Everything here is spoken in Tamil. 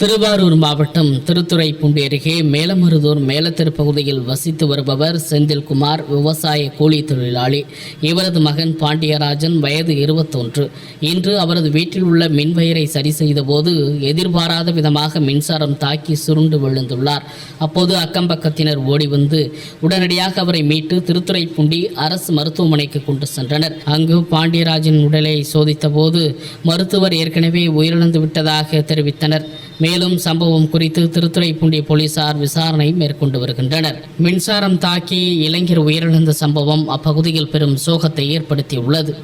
திருவாரூர் மாவட்டம் திருத்துறைப்பூண்டி அருகே மேலமருதூர் மேலத்தெரு பகுதியில் வசித்து வருபவர் செந்தில்குமார் விவசாய கூலி தொழிலாளி. இவரது மகன் பாண்டியராஜன் வயது இருபத்தொன்று. இன்று அவரது வீட்டில் உள்ள மின்வயரை சரி செய்தபோது எதிர்பாராத விதமாக மின்சாரம் தாக்கி சுருண்டு விழுந்துள்ளார். அப்போது அக்கம்பக்கத்தினர் ஓடி வந்து உடனடியாக அவரை மீட்டு திருத்துறைப்பூண்டி அரசு மருத்துவமனைக்கு கொண்டு சென்றனர். அங்கு பாண்டியராஜன் உடலை சோதித்தபோது மருத்துவர் ஏற்கனவே உயிரிழந்து விட்டதாக தெரிவித்தனர். மேலும் சம்பவம் குறித்து திருத்துறைப்பூண்டி போலீசார் விசாரணை மேற்கொண்டு வருகின்றனர். மின்சாரம் தாக்கி இளைஞர் உயிரிழந்த சம்பவம் அப்பகுதியில் பெரும் சோகத்தை ஏற்படுத்தியுள்ளது.